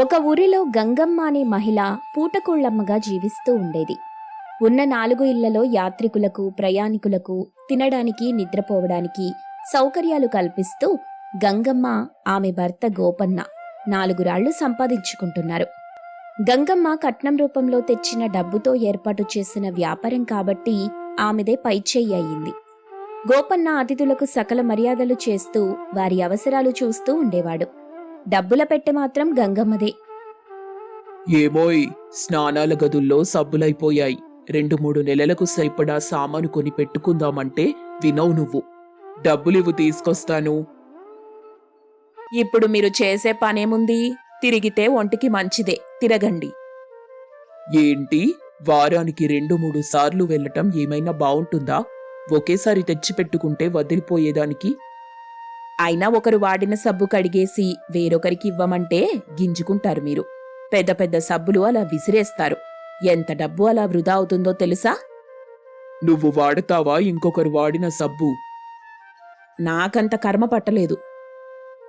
ఒక ఊరిలో గంగమ్మ అనే మహిళ పూటకోళ్ళమ్మగా జీవిస్తూ ఉండేది. ఉన్న నాలుగు ఇళ్ళలో యాత్రికులకు ప్రయాణికులకు తినడానికి నిద్రపోవడానికి సౌకర్యాలు కల్పిస్తూ గంగమ్మ ఆమె భర్త గోపన్న నాలుగు రాళ్ళు సంపాదించుకుంటున్నారు. గంగమ్మ కట్నం రూపంలో తెచ్చిన డబ్బుతో ఏర్పాటు చేసిన వ్యాపారం కాబట్టి ఆమెదే పైచేయి అయింది. గోపన్న అతిథులకు సకల మర్యాదలు చేస్తూ వారి అవసరాలు చూస్తూ ఉండేవాడు. డబ్బుల పెట్టె మాత్రం గంగమ్మదే. ఏమోయ్ స్నానాల గదుల్లో సబ్బులైపోయాయి. రెండు మూడు నెలలకు సరిపడా సామాను కొని పెట్టుకుందామంటే వినవు నువ్వు. డబ్బులివ్వు తీసుకొస్తాను. ఇప్పుడు మీరు చేసే పనేముంది? తిరిగితే ఒంటికి మంచిదే. తిరగండి. ఏంటి? వారానికి రెండు మూడు సార్లు వెళ్ళటం ఏమైనా బావుంటుందా? ఒకేసారి తెచ్చిపెట్టుకుంటే వదిలిపోయేదానికి అయినా ఒకరు వాడిన సబ్బు కడిగేసి వేరొకరికి ఇవ్వమంటే గింజుకుంటారు మీరు. పెద్ద పెద్ద సబ్బులు అలా విసిరేస్తారు. ఎంత డబ్బు అలా వృధా అవుతుందో తెలుసా? నువ్వు వాడతావా? ఇంకొకరు వాడిన సబ్బు. నాకంత కర్మ పట్టలేదు.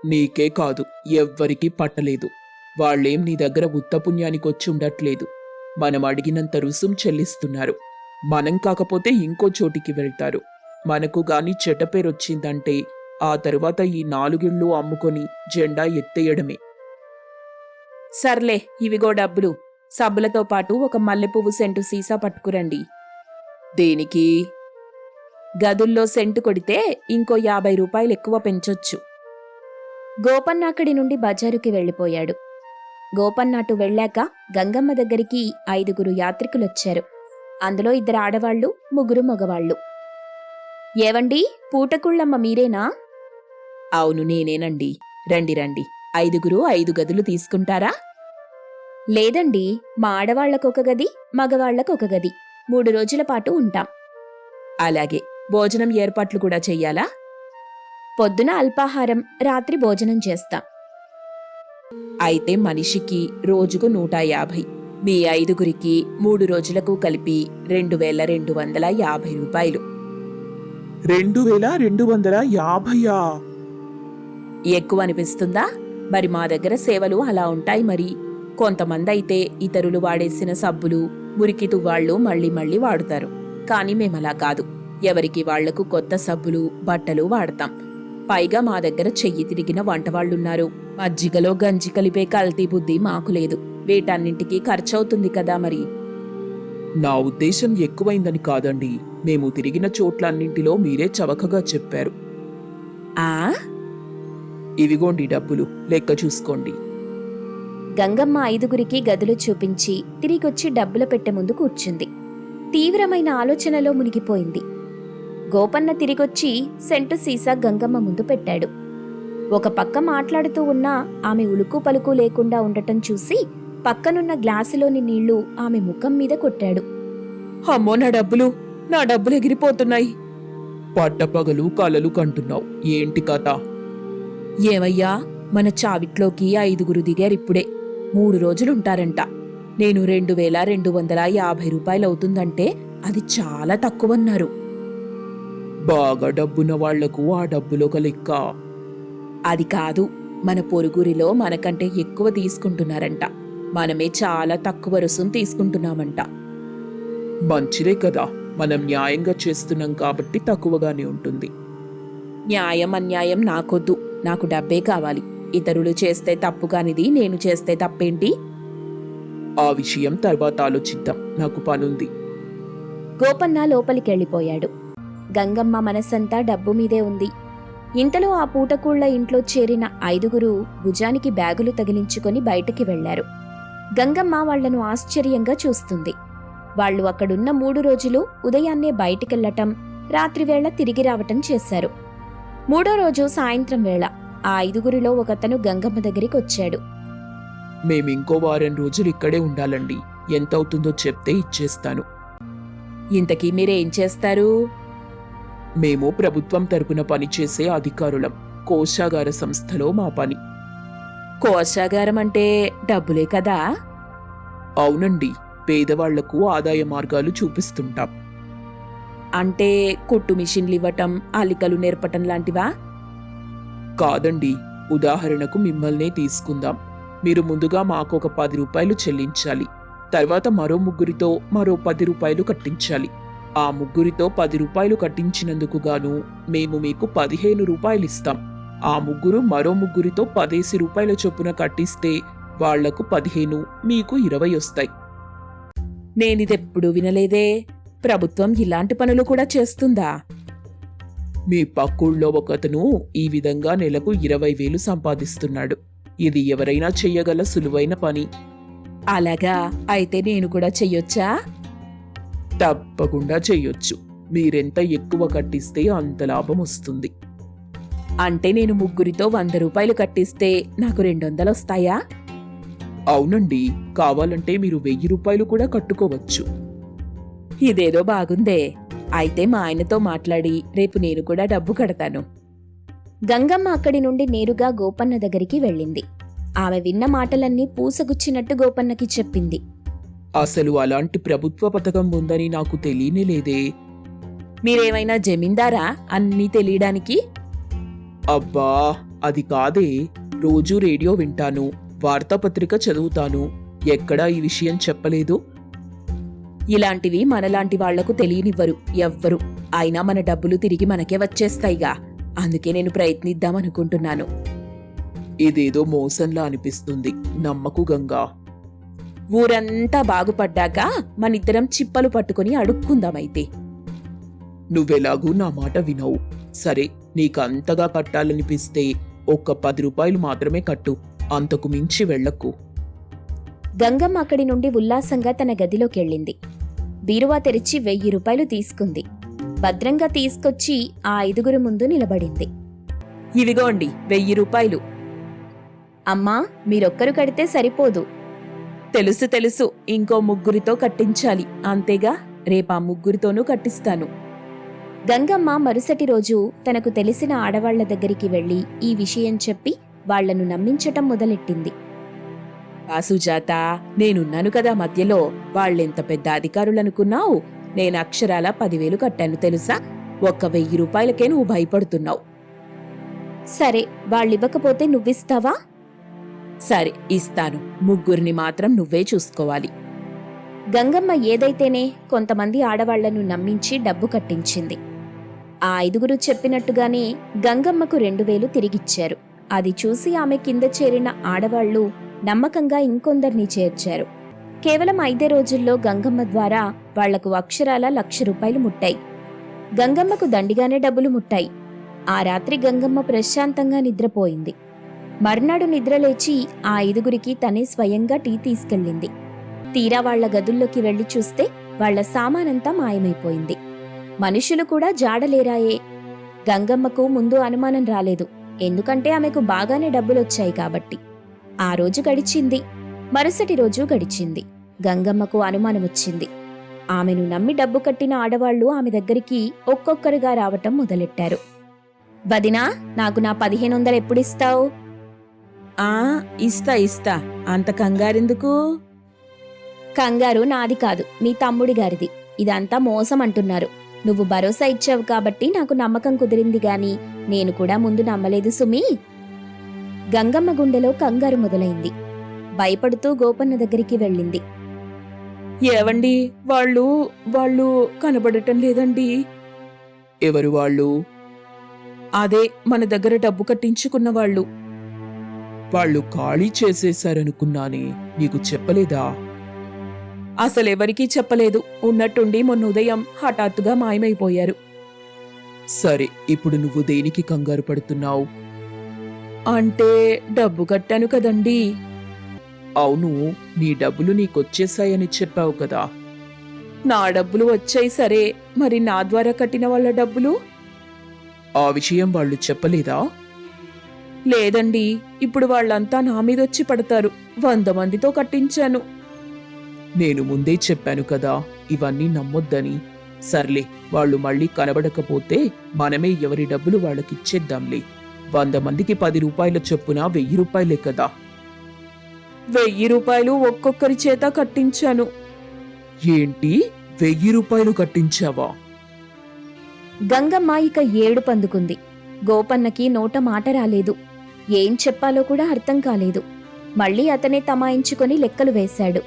నీకే కాదు ఎవ్వరికీ పట్టలేదు. వాళ్ళేం నీ దగ్గర ఉత్తపుణ్యానికొచ్చి ఉండట్లేదు. మనం అడిగినంత రుసుం చెల్లిస్తున్నారు. మనం కాకపోతే ఇంకో చోటికి వెళ్తారు. మనకు గాని చెడ్డ పేరొచ్చిందంటే ఆ తరువాత ఈ నాలుగిళ్ళు అమ్ముకొని జెండా ఎత్తేయడమే. సర్లే ఇవిగో డబ్బులు. సబ్బులతో పాటు ఒక మల్లెపువ్వు సెంటు సీసా పట్టుకురండి. దేనికి? గదుల్లో సెంటు కొడితే ఇంకో యాభై రూపాయలు ఎక్కువ పెంచొచ్చు. గోపన్న అక్కడి నుండి బజారుకి వెళ్ళిపోయాడు. గోపన్న అటు వెళ్ళాక గంగమ్మ దగ్గరికి ఐదుగురు యాత్రికులొచ్చారు. అందులో ఇద్దరు ఆడవాళ్ళు ముగ్గురు మగవాళ్ళు ఏవండి? పూటకుళ్ళమ్మ మీరేనా? అవును నేనేనండి. రండి రండి. ఐదుగురు ఐదు గదులు తీసుకుంటారా? లేదండి. మా ఆడవాళ్ళకొక గది మగవాళ్ళకొక గది. మూడు రోజుల పాటు ఉంటాం. అలాగే. భోజనం ఏర్పాట్లు కూడా చెయ్యాలా? పొద్దున అల్పాహారం రాత్రి భోజనం చేస్తాం. అయితే మనిషికి రోజుకు నూట యాభై. మీ ఐదుగురికి మూడు రోజులకు కలిపి రెండు వేల రెండు వందల యాభై రూపాయలు. రెండు వేల రెండు వందల యాభైయా? ఎక్కువ అనిపిస్తుందా మరి మా దగ్గర సేవలు అలా ఉంటాయి మరి. కొంతమంది అయితే ఇతరులు వాడేసిన సబ్బులు మురికి తువ్వాళ్ళు మళ్ళీ మళ్ళీ వాడుతారు. కానీ మేమలా కాదు. ఎవరికి వాళ్ళకు కొత్త సబ్బులు బట్టలు వాడతాం. పైగా మా దగ్గర చెయ్యి తిరిగిన వంటవాళ్ళున్నారు మజ్జిగలో గంజి కలిపే కల్తీ బుద్ధి మాకు లేదు. వీటన్నింటికీ ఖర్చవుతుంది కదా మరి. నా ఉద్దేశం ఎక్కువైందని కాదండి. మేము తిరిగిన చోట్లన్నింటిలో మీరే చవకగా చెప్పారు. ఆ? ఇవిగోండి డబ్బులు లెక్క చూసుకోండి. గంగమ్మ ఐదుగురికి గదులు చూపించి తిరిగొచ్చి డబ్బుల పెట్టె ముందు కూర్చుంది. తీవ్రమైన ఆలోచనలో మునిగిపోయింది. గోపన్న తిరిగొచ్చి సెంటు సీసా గంగమ్మ ముందు పెట్టాడు. ఒక పక్క మాట్లాడుతూ ఉన్న ఆమె ఉలుకు పలుకు లేకుండా ఉండటం చూసి పక్కనున్న గ్లాసులోని నీళ్ళు ఆమె ముఖం మీద కొట్టాడు. అమ్మో నా డబ్బులు నా డబ్బులు ఎగిరిపోతున్నాయి. పట్టపగలు కలలు కంటున్నావు. ఏంటి కథ? ఏమయ్యా మన చావిట్లోకి ఐదుగురు దిగారిప్పుడే మూడు రోజులుంటారంట. నేను రెండు వేల రెండు వందల యాభై రూపాయలవుతుందంటే అది చాలా తక్కువన్నారు. బాగా డబ్బున్న వాళ్ళకు ఆ డబ్బులొక లెక్క. అది కాదు మన పొరుగురిలో మనకంటే ఎక్కువ తీసుకుంటున్నారంట. మనమే చాలా తక్కువ రుసుం తీసుకుంటున్నామంట. మంచిదే కదా మనం న్యాయంగా చేస్తున్నాం కాబట్టి తక్కువగానే ఉంటుంది. న్యాయం అన్యాయం నాకొద్దు. నాకు డబ్బే కావాలి. ఇతరులు చేస్తే తప్పు కానిది నేను చేస్తే తప్పేంటి? ఆ విషయం తర్వాత ఆలోచిద్దాం. నాకు పనుంది. గోపన్న లోపలికెళ్ళిపోయాడు. గంగమ్మ మనసంతా డబ్బు మీదే ఉంది. ఇంతలో ఆ పూటకూళ్ళ ఇంట్లో చేరిన ఐదుగురు భుజానికి బ్యాగులు తగిలించుకొని బయటికి వెళ్ళారు. గంగమ్మ వాళ్ళను ఆశ్చర్యంగా చూస్తుంది. వాళ్ళు అక్కడున్న మూడు రోజులు ఉదయాన్నే బయటికెళ్ళటం రాత్రివేళ తిరిగి రావటం చేశారు. మూడో రోజు సాయంత్రం వేళ ఆ ఐదుగురిలో ఒకతను గంగమ్మ దగ్గరికి వచ్చాడు. మేమింకో వారం రోజులు ఇక్కడే ఉండాలండి. ఎంత అవుతుందో చెప్తే ఇచ్చేస్తాను. ఇంతకీ మీరేం చేస్తారు? మేము ప్రభుత్వం తరపున పనిచేసే అధికారులం. కోశాగార సంస్థలో మా పని. కోశాగారం అంటే డబ్బులే కదా? అవునండి. పేదవాళ్ళకు ఆదాయ మార్గాలు చూపిస్తుంటాం. అంటే కుట్టు మిషన్లు ఇవ్వటం అల్లికలు నేర్పటం లాంటివా? కాదండి. ఉదాహరణకు మిమ్మల్నే తీసుకుందాం. మీరు ముందుగా మాకు ఒక పది రూపాయలు చెల్లించాలి. తర్వాత మరో ముగ్గురితో మరో పది రూపాయలు కట్టించాలి. ఆ ముగ్గురితో పది రూపాయలు కట్టించినందుకు గాను మేము మీకు పదిహేను రూపాయలు ఇస్తాం. ఆ ముగ్గురు మరో ముగ్గురితో పదేసి రూపాయల చొప్పున కట్టిస్తే వాళ్ళకు పదిహేను మీకు ఇరవై వస్తాయి. నేనిదెప్పుడు వినలేదే. ప్రభుత్వం ఇలాంటి పనులు కూడా చేస్తుందా? మీ పక్కుళ్ళో ఒకతను ఈ విధంగా నెలకు ఇరవై వేలు సంపాదిస్తున్నాడు. ఇది ఎవరైనా చెయ్యగల సులువైన పని. అలాగా? అయితే నేను కూడా చెయ్యొచ్చా? తప్పకుండా చెయ్యొచ్చు. మీరెంత ఎక్కువ కట్టిస్తే అంత లాభం వస్తుంది. అంటే నేను ముగ్గురితో వంద రూపాయలు కట్టిస్తే నాకు రెండు వందలు వస్తాయా అవునండి. కావాలంటే మీరు వెయ్యి రూపాయలు కూడా కట్టుకోవచ్చు. ఇదేదో బాగుందే. అయితే మా ఆయనతో మాట్లాడి రేపు నేను కూడా డబ్బు కడతాను. గంగమ్మ అక్కడి నుండి నేరుగా గోపన్న దగ్గరికి వెళ్ళింది. ఆమె విన్న మాటలన్నీ పూసగుచ్చినట్టు గోపన్నకి చెప్పింది. అసలు అలాంటి ప్రభుత్వ పథకం ఉందని నాకు తెలియనే లేదే. మీరేమైనా జమీందారా అన్నీ తెలియడానికి? అబ్బా అది కాదే. రోజూ రేడియో వింటాను వార్తాపత్రిక చదువుతాను. ఎక్కడా ఈ విషయం చెప్పలేదు? ఇలాంటివి మనలాంటి వాళ్ళకు తెలియనివ్వరు ఎవ్వరు. అయినా మన డబ్బులు తిరిగి మనకే వచ్చేస్తాయిగా. అందుకే నేను ప్రయత్నిద్దామనుకుంటున్నాను. ఇదేదో మోసంలా అనిపిస్తుంది. నమ్మకు గంగా. ఊరంతా బాగుపడ్డాక మనిద్దరం చిప్పలు పట్టుకుని అడుక్కుందామైతే నువ్వెలాగూ నా మాట వినవు. సరే నీకంతగా కట్టాలనిపిస్తే ఒక్క పది రూపాయలు మాత్రమే కట్టు. అంతకు మించి వెళ్ళకు. గంగమ్మ అక్కడి నుండి ఉల్లాసంగా తన గదిలోకెళ్ళింది. బీరువా తెరిచి వెయ్యి రూపాయలు తీసుకుంది. భద్రంగా తీసుకొచ్చి ఆ ఐదుగురు ముందు నిలబడింది. ఇవిగోండి వెయ్యి రూపాయలు. అమ్మా మీరొక్కరు కడితే సరిపోదు. తెలుసు తెలుసు. ఇంకో ముగ్గురితో కట్టించాలి. అంతేగా రేపా ముగ్గురితోనూ కట్టిస్తాను. గంగమ్మ మరుసటి రోజు తనకు తెలిసిన ఆడవాళ్ళ దగ్గరికి వెళ్ళి ఈ విషయం చెప్పి వాళ్ళను నమ్మించటం మొదలెట్టింది. ఆ సుజాత నేనున్నాను కదా మధ్యలో. వాళ్ళెంత పెద్ద అధికారులనుకున్నావు? నేను అక్షరాల పదివేలు కట్టాను తెలుసా? ఒక్క వెయ్యి రూపాయలకే నువ్వు భయపడుతున్నావు. సరే వాళ్ళివ్వకపోతే నువ్విస్తావా? సరే ఇస్తాను. ముగ్గురిని మాత్రం నువ్వే చూసుకోవాలి. గంగమ్మ ఏదైతేనే కొంతమంది ఆడవాళ్ళను నమ్మించి డబ్బు కట్టించింది. ఆ ఐదుగురు చెప్పినట్టుగానే గంగమ్మకు రెండు వేలు తిరిగిచ్చారు. అది చూసి ఆమె కింద చేరిన ఆడవాళ్ళు నమ్మకంగా ఇంకొందరిని చేర్చారు. కేవలం ఐదే రోజుల్లో గంగమ్మ ద్వారా వాళ్ళకు అక్షరాల లక్ష రూపాయలు ముట్టాయి. గంగమ్మకు దండిగానే డబ్బులు ముట్టాయి. ఆ రాత్రి గంగమ్మ ప్రశాంతంగా నిద్రపోయింది. మర్నాడు నిద్రలేచి ఆ ఐదుగురికి తనే స్వయంగా టీ తీసుకెళ్ళింది. తీరా వాళ్ళ గదుల్లోకి వెళ్ళి చూస్తే వాళ్ళ సామానంతా మాయమైపోయింది. మనుషులు కూడా జాడలేరాయే. గంగమ్మకు ముందు అనుమానం రాలేదు. ఎందుకంటే ఆమెకు బాగానే డబ్బులొచ్చాయి కాబట్టి. ఆ రోజు గడిచింది. మరుసటి రోజు గడిచింది. గంగమ్మకు అనుమానం వచ్చింది ఆమెను నమ్మి డబ్బు కట్టిన ఆడవాళ్ళు ఆమె దగ్గరికి ఒక్కొక్కరుగా రావటం మొదలెట్టారు. వదినా నాకు నా పదిహేను వందలు ఎప్పుడిస్తావు? ఆ ఇస్తా ఇస్తా. అంత కంగారెందుకు? కంగారు నాది కాదు. మీ తమ్ముడి గారిది. ఇదంతా మోసం అంటున్నారు నువ్వు భరోసా ఇచ్చావు కాబట్టి నాకు నమ్మకం కుదిరింది గాని నేను కూడా ముందు నమ్మలేదు సుమి. గంగమ్మ గుండెలో కంగారు మొదలైంది. భయపడుతూ గోపన్న దగ్గరికి వెళ్ళింది. ఏవండి వాళ్ళు వాళ్ళు కనబడటం లేదండి. ఎవరు వాళ్ళు? అదే మన దగ్గర డబ్బు కట్టించుకున్న వాళ్ళు. వాళ్ళు ఖాళీ చేసేశారనుకున్నానే నీకు చెప్పలేదా? అసలెవరికీ చెప్పలేదు. ఉన్నట్టుండి మొన్న ఉదయం హఠాత్తుగా మాయమైపోయారు. సరే ఇప్పుడు నువ్వు దేనికి కంగారు పడుతున్నావు? అంటే డబ్బు కట్టాను కదండీ. అవును నీ డబ్బులు నీకొచ్చేసాయని చెప్పావు కదా. నా డబ్బులు వచ్చాయి సరే మరి నా ద్వారా కట్టిన వాళ్ళ డబ్బులు? ఆ విషయం వాళ్ళు చెప్పలేదా? లేదండి ఇప్పుడు వాళ్ళంతా నా మీదొచ్చి పడతారు. వంద మందితో కట్టించాను. నేను ముందే చెప్పాను కదా ఇవన్నీ నమ్మొద్దని. సర్లే వాళ్ళు మళ్ళీ కనబడకపోతే మనమే ఎవరి డబ్బులు వాళ్ళకిచ్చేద్దాంలే. వంద మందికి పది రూపాయల చొప్పున వెయ్యి రూపాయలే కదా. వెయ్యి రూపాయలు ఒక్కొక్కరి చేత కట్టించాను. ఏంటి? వెయ్యి రూపాయలు కట్టించావా? గంగమ్మ ఇక ఏడు పందుకుంది. గోపన్నకి నోట మాట రాలేదు. ఏం చెప్పాలో కూడా అర్థం కాలేదు. మళ్ళీ అతనే తమాయించుకొని లెక్కలు వేశాడు.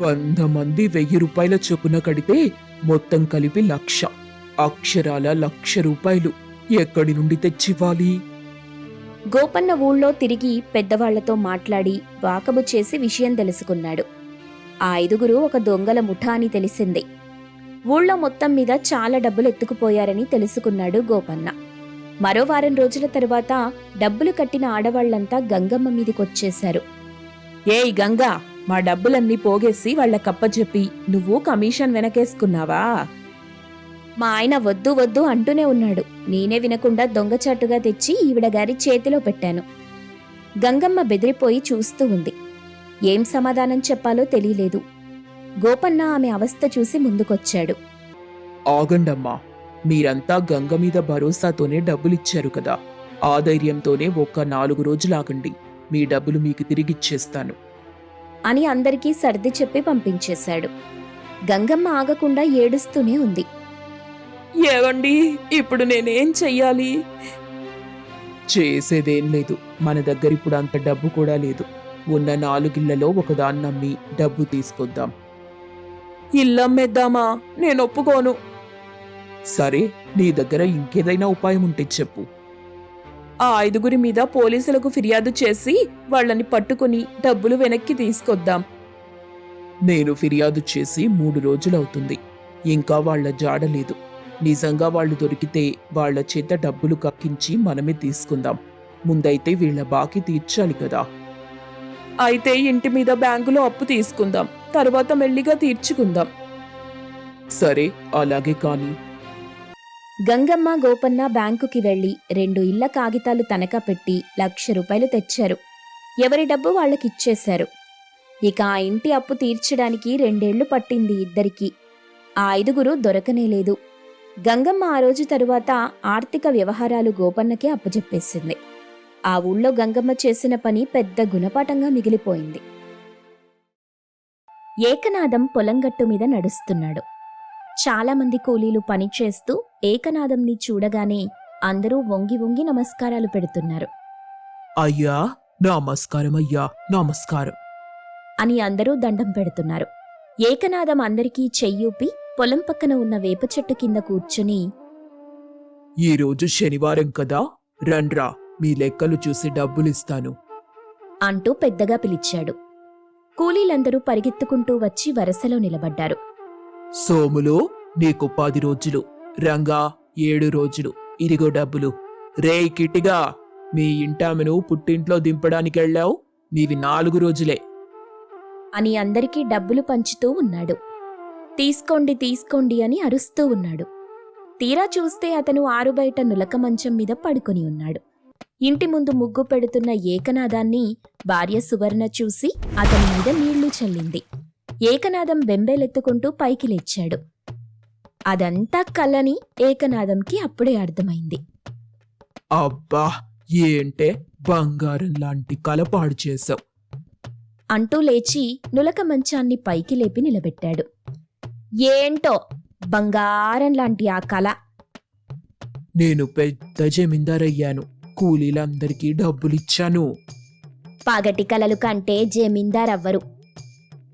వంద మంది వెయ్యి రూపాయల చొప్పున కడితే మొత్తం కలిపి లక్ష. అక్షరాల లక్ష రూపాయలు. ఎక్కడి నుండి తెచ్చివ్వాలి? గోపన్న ఊళ్ళో తిరిగి పెద్దవాళ్ళతో మాట్లాడి వాకబు చేసి విషయం తెలుసుకున్నాడు. ఆ ఐదుగురు ఒక దొంగల ముఠా అని తెలిసింది. ఊళ్ళో మొత్తం మీద చాలా డబ్బులు ఎత్తుకుపోయారని తెలుసుకున్నాడు గోపన్న. మరో వారం రోజుల తరువాత డబ్బులు కట్టిన ఆడవాళ్ళంతా గంగమ్మ మీదికొచ్చేశారు. ఏయ్ గంగా మా డబ్బులన్నీ పోగేసి వాళ్ళ కప్పచెప్పి నువ్వు కమిషన్ వెనకేసుకున్నావా? మా ఆయన వద్దు వద్దు అంటూనే ఉన్నాడు. నేనే వినకుండా దొంగచాటుగా తెచ్చి ఈవిడ గారి చేతిలో పెట్టాను. గంగమ్మ బెదిరిపోయి చూస్తూ ఉంది. ఏం సమాధానం చెప్పాలో తెలియలేదు. గోపన్న ఆమె అవస్థ చూసి ముందుకొచ్చాడు. ఆగండమ్మా మీరంతా గంగ మీద భరోసాతోనే డబ్బులిచ్చారు కదా. ఆ ధైర్యంతోనే ఒక్క నాలుగు రోజులాగండి. మీ డబ్బులు మీకు తిరిగిచ్చేస్తాను. అని అందరికీ సర్ది చెప్పి పంపించేశాడు. గంగమ్మ ఆగకుండా ఏడుస్తూనే ఉంది. ఏవండి ఇప్పుడు నేనేం చెయ్యాలి? చేసేదేం లేదు. మన దగ్గర ఇప్పుడు అంత డబ్బు కూడా లేదు. ఉన్న నాలుగిళ్ళలో ఒకదాన్ని నమ్మి డబ్బు తీసుకొద్దాం. ఇల్లమ్మేద్దామా? నేను ఒప్పుకోను. సరే నీ దగ్గర ఇంకేదైనా ఉపాయం ఉంటే చెప్పు. ఆ ఐదుగురి మీద పోలీసులకు ఫిర్యాదు చేసి వాళ్ళని పట్టుకుని డబ్బులు వెనక్కి తీసుకొద్దాం. నేను ఫిర్యాదు చేసి మూడు రోజులవుతుంది. ఇంకా వాళ్ళ జాడలేదు నిజంగా వాళ్ళు దొరికితే వాళ్ళ చేత డబ్బులు కక్కించి మనమే తీసుకుందాం. ముందైతే వీళ్ళ బాకీ తీర్చాలి కదా. అయితే ఇంటి మీద బ్యాంకులో అప్పు తీసుకుందాం. తర్వాత మెల్లిగా తీర్చుకుందాం. సరే అలాగే కానీ. గంగమ్మ గోపన్న బ్యాంకుకి వెళ్ళి రెండు ఇళ్ళ కాగితాలు తనఖా పెట్టి లక్ష రూపాయలు తెచ్చారు. ఎవరి డబ్బు వాళ్ళకిచ్చేశారు. ఇక ఆ ఇంటి అప్పు తీర్చడానికి రెండేళ్ళు పట్టింది ఇద్దరికి. ఆ ఐదుగురు దొరకనేలేదు గంగమ్మ ఆ రోజు తరువాత ఆర్థిక వ్యవహారాలు గోపన్నకే అప్పజెప్పేసింది. ఆ ఊళ్ళో గంగమ్మ చేసిన పని పెద్ద గుణపాఠంగా మిగిలిపోయింది. ఏకనాథం పొలంగట్టు మీద నడుస్తున్నాడు. చాలామంది కూలీలు పనిచేస్తూ ఏకనాథంని చూడగానే అందరూ వంగి వంగి నమస్కారాలు పెడుతున్నారు. అయ్యా నమస్కారం అయ్యా నమస్కారం. అని అందరూ దండం పెడుతున్నారు. ఏకనాథం అందరికీ చెయ్యూపి పొలం పక్కన ఉన్న వేప చెట్టు కింద కూర్చుని ఈరోజు శనివారం కదా? రండ్రా మీ లెక్కలు చూసి డబ్బులిస్తాను. అంటూ పెద్దగా పిలిచాడు. కూలీలందరూ పరిగెత్తుకుంటూ వచ్చి వరసలో నిలబడ్డారు. సోములు నీకు పది రోజులు. రంగా ఏడు రోజులు. ఇదిగో డబ్బులు. రేయ్ కిటిగా మీ ఇంటామెను పుట్టింట్లో దింపడానికి వెళ్ళావు నీవి నాలుగు రోజులే. అని అందరికీ డబ్బులు పంచుతూ ఉన్నాడు. తీసుకోండి తీసుకోండి అని అరుస్తూ ఉన్నాడు. తీరా చూస్తే అతను ఆరుబయట నులక మంచం మీద పడుకొని ఉన్నాడు. ఇంటి ముందు ముగ్గు పెడుతున్న ఏకనాదాన్ని భార్య సువర్ణ చూసి అతని మీద నీళ్ళు చల్లింది. ఏకనాదం బెంబేలెత్తుకుంటూ పైకి లేచాడు. అదంతా కలని ఏకనాదంకి అప్పుడే అర్థమైంది. అబ్బా ఏంటే బంగారం లాంటి కలపాడు చేశావు? అంటూ లేచి నులక మంచాన్ని పైకి లేపి నిలబెట్టాడు. ఏంటో బంగారం లాంటి ఆ కళ. నేను పెద్ద జమీందారయ్యాను. కూలీలందరికీ డబ్బులిచ్చాను. పగటి కలలు కంటే జమీందారవ్వరు.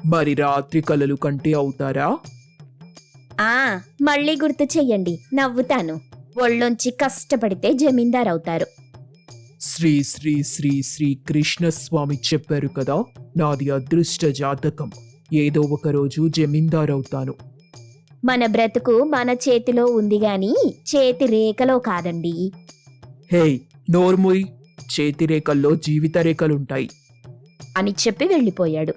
మరి రాత్రి కలలు కంటే అవుతారా? ఆ మళ్ళీ గుర్తు చెయ్యండి నవ్వుతాను. ఒళ్ళొంచి కష్టపడితే జమీందారవుతారు. శ్రీ శ్రీ శ్రీ శ్రీ కృష్ణస్వామి చెప్పారు కదా నాది అదృష్ట జాతకం. ఏదో ఒక రోజు జమీందారవుతాను. మన బ్రతుకు మన చేతిలో ఉంది గాని చేతి రేఖలో కాదండి. హేయ్ నోర్ముయ్ చేతిరేఖల్లో జీవిత రేఖలుంటాయి. అని చెప్పి వెళ్ళిపోయాడు.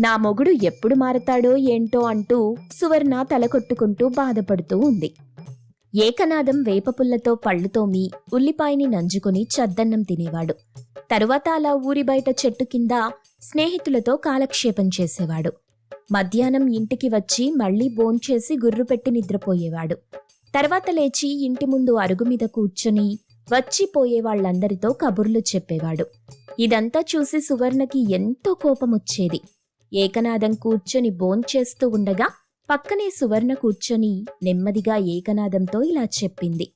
నా మొగుడు ఎప్పుడు మారతాడో ఏంటో అంటూ సువర్ణ తలకొట్టుకుంటూ బాధపడుతూ ఉంది. ఏకనాదం వేపపుల్లతో పళ్ళు తోమి ఉల్లిపాయని నంజుకుని చద్దన్నం తినేవాడు. తరువాత అలా ఊరి బయట చెట్టు కింద స్నేహితులతో కాలక్షేపం చేసేవాడు. మధ్యాహ్నం ఇంటికి వచ్చి మళ్ళీ భోంచేసి గుర్రు పెట్టి నిద్రపోయేవాడు. తర్వాత లేచి ఇంటి ముందు అరుగు మీద కూర్చొని వచ్చిపోయేవాళ్ళందరితో కబుర్లు చెప్పేవాడు. ఇదంతా చూసి సువర్ణకి ఎంతో కోపమొచ్చేది. ఏకనాదం కూర్చొని భోంచేస్తూ ఉండగా పక్కనే సువర్ణ కూర్చొని నెమ్మదిగా ఏకనాదంతో ఇలా చెప్పింది.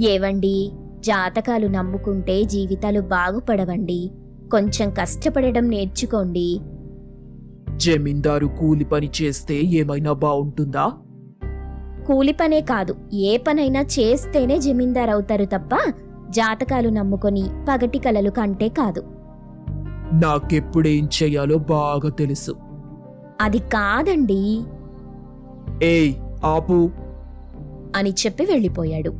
ఏవండి? జాతకాలు నమ్ముకుంటే జీవితాలు బాగుపడవండి? కొంచెం కష్టపడడం నేర్చుకోండి. జమీందారు కూలి పని చేస్తే ఏమైనా బావుంటుందా? కూలి పనే కాదు ఏ పనైనా చేస్తేనే జమీందార్ అవుతారు తప్ప జాతకాలు నమ్ముకొని పగటి కలలు కంటే కాదు. నాకెప్పుడేం చెయ్యాలో బాగా తెలుసు. అది కాదండి. ఏయ్ ఆపు. అని చెప్పి వెళ్ళిపోయాడు.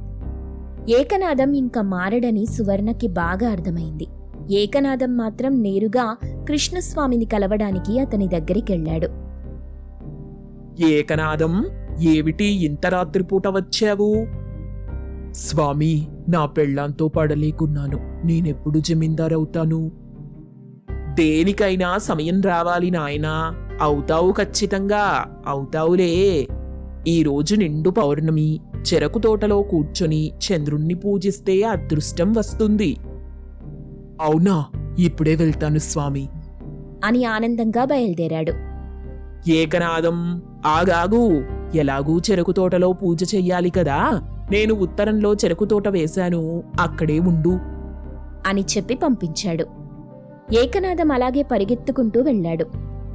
ఏకనాథం ఇంకా మారడని సువర్ణకి బాగా అర్థమైంది. ఏకనాథం మాత్రం నేరుగా కృష్ణస్వామిని కలవడానికి అతని దగ్గరికెళ్ళాడు. ఏకనాదం? ఏమిటి ఇంత రాత్రిపూట వచ్చావు? స్వామి నా పెళ్ళాంతో పడలేకున్నాను. నేనెప్పుడు జమీందారవుతాను? దేనికైనా సమయం రావాలి నాయనా. అవుతావు ఖచ్చితంగా. అవుతావులే. ఈరోజు నిండు పౌర్ణమి. చెరకు తోటలో కూర్చొని చంద్రుణ్ణి పూజిస్తే అదృష్టం వస్తుంది. అవునా? ఇప్పుడే వెళ్తాను స్వామి. అని ఆనందంగా బయలుదేరాడు. ఏకనాదం ఆగాగు. ఎలాగూ చెరకు తోటలో పూజ చెయ్యాలి కదా. నేను ఉత్తరంలో చెరకు తోట వేశాను. అక్కడే ఉండు. అని చెప్పి పంపించాడు. ఏకనాథం అలాగే పరిగెత్తుకుంటూ వెళ్ళాడు.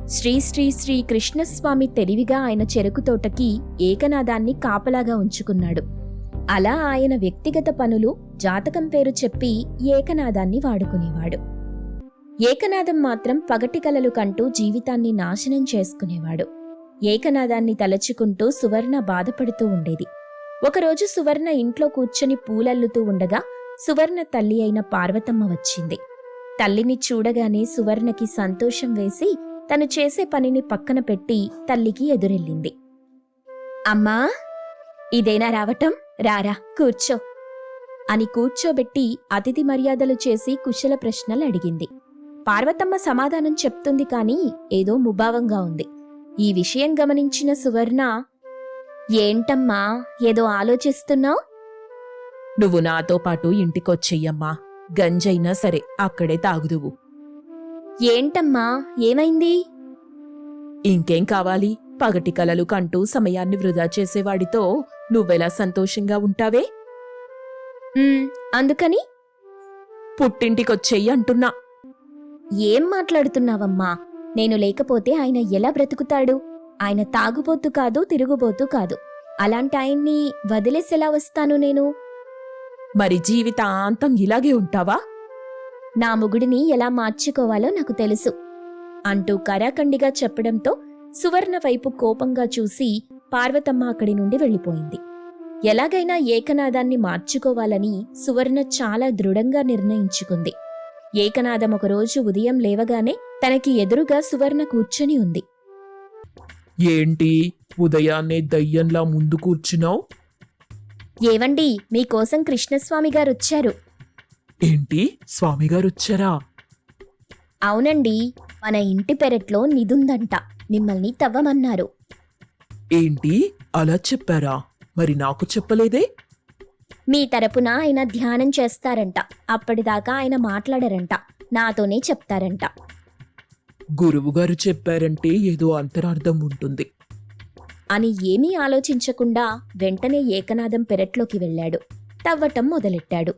శ్రీ శ్రీ శ్రీ కృష్ణస్వామి తెలివిగా ఆయన చెరుకు తోటకి ఏకనాథాన్ని కాపలాగా ఉంచుకున్నాడు. అలా ఆయన వ్యక్తిగత పనులు జాతకం పేరు చెప్పి ఏకనాదాన్ని వాడుకునేవాడు. ఏకనాదం మాత్రం పగటి కలలు కంటూ జీవితాన్ని నాశనం చేసుకునేవాడు. ఏకనాదాన్ని తలచుకుంటూ సువర్ణ బాధపడుతూ ఉండేది. ఒకరోజు సువర్ణ ఇంట్లో కూర్చొని పూలల్లుతూ ఉండగా సువర్ణ తల్లి అయిన పార్వతమ్మ వచ్చింది. తల్లిని చూడగానే సువర్ణకి సంతోషం వేసి తను చేసే పనిని పక్కన పెట్టి తల్లికి ఎదురెళ్ళింది. అమ్మా! ఇదేనా రావటం? రారా కూర్చో. అని కూర్చోబెట్టి అతిథి మర్యాదలు చేసి కుశల ప్రశ్నలు అడిగింది. పార్వతమ్మ సమాధానం చెప్తుంది కాని ఏదో ముభావంగా ఉంది. ఈ విషయం గమనించిన సువర్ణ ఏంటమ్మా ఏదో ఆలోచిస్తున్నావు? నువ్వు నాతో పాటు ఇంటికొచ్చెయ్యమ్మా. గంజైనా సరే అక్కడే తాగుదువు. ఏంటమ్మా ఏమైంది? ఇంకేం కావాలి? పగటి కలలు కంటూ సమయాన్ని వృధా చేసేవాడితో నువ్వెలా సంతోషంగా ఉంటావే? "ఉమ్, అందుకని? పుట్టింటికొచ్చెయ్యి అంటున్నా. ఏం మాట్లాడుతున్నావమ్మా? నేను లేకపోతే ఆయన ఎలా బ్రతుకుతాడు? ఆయన తాగుబోతు కాదు తిరుగుబోతు కాదు. అలాంటి ఆయన్ని వదిలేసెలా వస్తాను నేను? మరి జీవితాంతం ఇలాగే ఉంటావా? నా ముగుడిని ఎలా మార్చుకోవాలో నాకు తెలుసు. అంటూ కరాఖండిగా చెప్పడంతో సువర్ణ వైపు కోపంగా చూసి పార్వతమ్మ అక్కడి నుండి వెళ్ళిపోయింది. ఎలాగైనా ఏకనాదాన్ని మార్చుకోవాలని సువర్ణ చాలా దృఢంగా నిర్ణయించుకుంది. ఏకనాదం ఒకరోజు ఉదయం లేవగానే తనకి ఎదురుగా సువర్ణ కూర్చొని ఉంది. ఏంటి? ఉదయాన్నే దయ్యంలా ముందు కూర్చున్నావు? ఏవండి మీకోసం కృష్ణస్వామి గారు వచ్చారు ఏంటి? స్వామిగారు వచ్చారా అవునండి మన ఇంటి పెరట్లో నిదుందంట. మిమ్మల్ని తవ్వమన్నారు. ఏంటి? అలా చెప్పారా? మరి నాకు చెప్పలేదే? మీ తరపున ఆయన ధ్యానం చేస్తారంట. అప్పటిదాకా ఆయన మాట్లాడరంట. నాతోనే చెప్తారంట. గురువుగారు చెప్పారంటే ఏదో అంతరార్థం ఉంటుంది. అని ఏమీ ఆలోచించకుండా వెంటనే ఏకనాథం పెరట్లోకి వెళ్ళాడు. తవ్వటం మొదలెట్టాడు.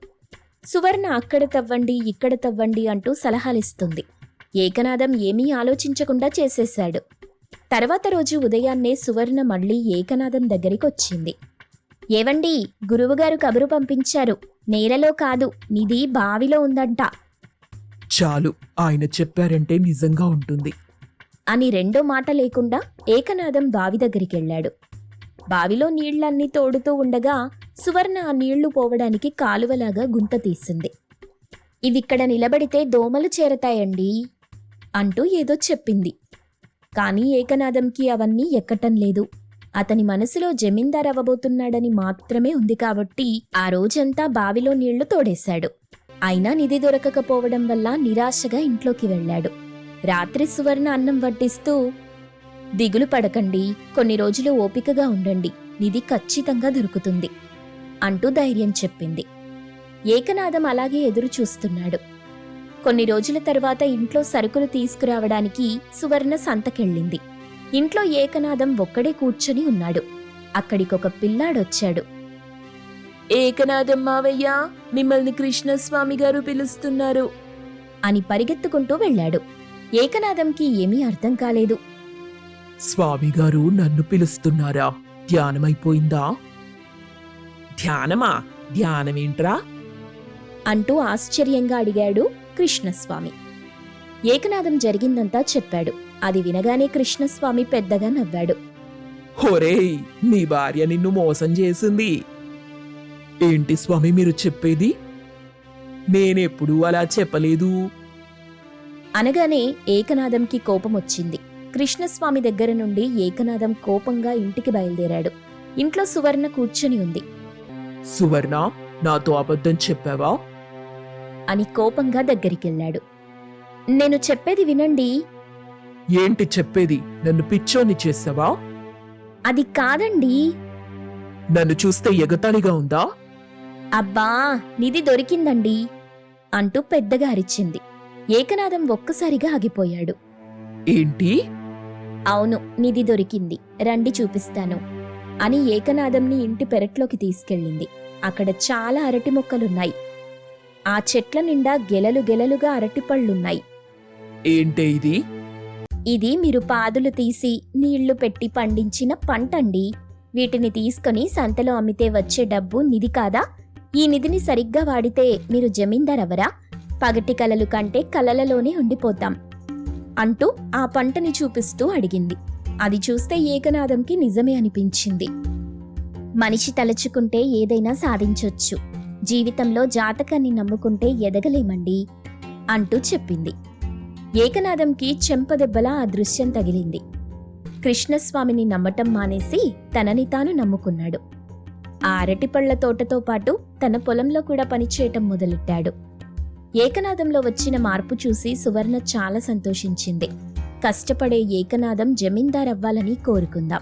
సువర్ణ అక్కడ తవ్వండి ఇక్కడ తవ్వండి అంటూ సలహాలిస్తుంది. ఏకనాథం ఏమీ ఆలోచించకుండా చేసేశాడు. తర్వాత రోజు ఉదయాన్నే సువర్ణ మళ్ళీ ఏకనాథం దగ్గరికొచ్చింది. ఏవండి? గురువుగారు కబురు పంపించారు. నేలలో కాదు నిధి బావిలో ఉందంట. చాలు ఆయన చెప్పారంటే నిజంగా ఉంటుంది. అని రెండో మాట లేకుండా ఏకనాథం బావి దగ్గరికెళ్ళాడు. బావిలో నీళ్ళన్నీ తోడుతూ ఉండగా సువర్ణ ఆ నీళ్ళు పోవడానికి కాలువలాగా గుంత తీసింది. ఇవిక్కడ నిలబడితే దోమలు చేరతాయండి అంటూ ఏదో చెప్పింది. కానీ ఏకనాథంకి అవన్నీ ఎక్కటం లేదు. అతని మనసులో జమీందార్ అవ్వబోతున్నాడని మాత్రమే ఉంది కాబట్టి ఆ రోజంతా బావిలో నీళ్ళు తోడేశాడు. అయినా నిధి దొరకకపోవడం వల్ల నిరాశగా ఇంట్లోకి వెళ్ళాడు. రాత్రి సువర్ణ అన్నం వడ్డిస్తూ దిగులు పడకండి కొన్ని రోజులు ఓపికగా ఉండండి నిధి ఖచ్చితంగా దొరుకుతుంది అంటూ ధైర్యం చెప్పింది. ఏకనాథం అలాగే ఎదురు చూస్తున్నాడు. కొన్ని రోజుల తర్వాత ఇంట్లో సరుకులు తీసుకురావడానికి సువర్ణ సంతకెళ్ళింది. ఇంట్లో ఏకనాథం ఒక్కడే కూర్చొని ఉన్నాడు. అక్కడికొక పిల్లాడొచ్చాడు. ఏకనాథం మావయ్య మిమ్మల్ని కృష్ణస్వామి గారు పిలుస్తున్నారు. అని పరిగెత్తుకుంటూ వెళ్ళాడు. ఏకనాథంకి ఏమీ అర్థం కాలేదు. స్వామి గారు నన్ను పిలుస్తున్నారా? ధ్యానమైపోయిందా? ధ్యానమా? ధ్యానమేంట్రా? అంటూ ఆశ్చర్యంగా అడిగాడు కృష్ణస్వామి. ఏకనాథం జరిగిందంతా చెప్పాడు. అది వినగానే కృష్ణస్వామి పెద్దగా నవ్వాడు. హోరేయ్ నీ భార్య నిన్ను మోసం చేసింది. ఏంటి స్వామి మీరు చెప్పేది? నేనెప్పుడూ అలా చెప్పలేదు. అనగానే ఏకనాథంకి కోపం వచ్చింది కృష్ణస్వామి దగ్గర నుండి ఏకనాథం కోపంగా ఇంటికి బయలుదేరాడు. ఇంట్లో సువర్ణ కూర్చొని ఉంది. సువర్ణ నాతో అబద్ధం చెప్పావా? అని కోపంగా దగ్గరికెళ్ళాడు. నేను చెప్పేది వినండి ఏంటి చెప్పేది? నన్ను పిచ్చోని చేసావా? అది కాదండి. నన్ను చూస్తే ఎగతాళిగా ఉందా? అబ్బా నిధి దొరికిందండి అంటూ పెద్దగా అరిచింది. ఏకనాథం ఒక్కసారిగా ఆగిపోయాడు. ఏంటి? అవును నిధి దొరికింది. రండి చూపిస్తాను అని ఏకనాథంని ఇంటి పెరట్లోకి తీసుకెళ్ళింది. అక్కడ చాలా అరటి మొక్కలున్నాయి. ఆ చెట్ల నిండా గెలలు గెలలుగా అరటిపళ్ళున్నాయి ఏంటే ఇది? ఇది మీరు పాదులు తీసి నీళ్ళు పెట్టి పండించిన పంటండి. వీటిని తీసుకొని సంతలో అమ్మితే వచ్చే డబ్బు నిధి కాదా? ఈ నిధిని సరిగ్గా వాడితే మీరు జమీందార్ అవరా పగటి కలలు కంటే కలలలోనే ఉండిపోతాం అంటూ ఆ పంటని చూపిస్తూ అడిగింది. అది చూస్తే ఏకనాథంకి నిజమే అనిపించింది. మనిషి తలచుకుంటే ఏదైనా సాధించొచ్చు. జీవితంలో జాతకాన్ని నమ్ముకుంటే ఎదగలేమండి అంటూ చెప్పింది. ఏకనాథంకి చెంపదెబ్బలా ఆ దృశ్యం తగిలింది. కృష్ణస్వామిని నమ్మటం మానేసి తనని తాను నమ్ముకున్నాడు. ఆ అరటిపళ్ళ తోటతో పాటు తన పొలంలో కూడా పనిచేయటం మొదలెట్టాడు. ఏకనాథంలో వచ్చిన మార్పు చూసి సువర్ణ చాలా సంతోషించింది. కష్టపడే ఏకనాథం జమీందార్ అవ్వాలని కోరుకుందాం.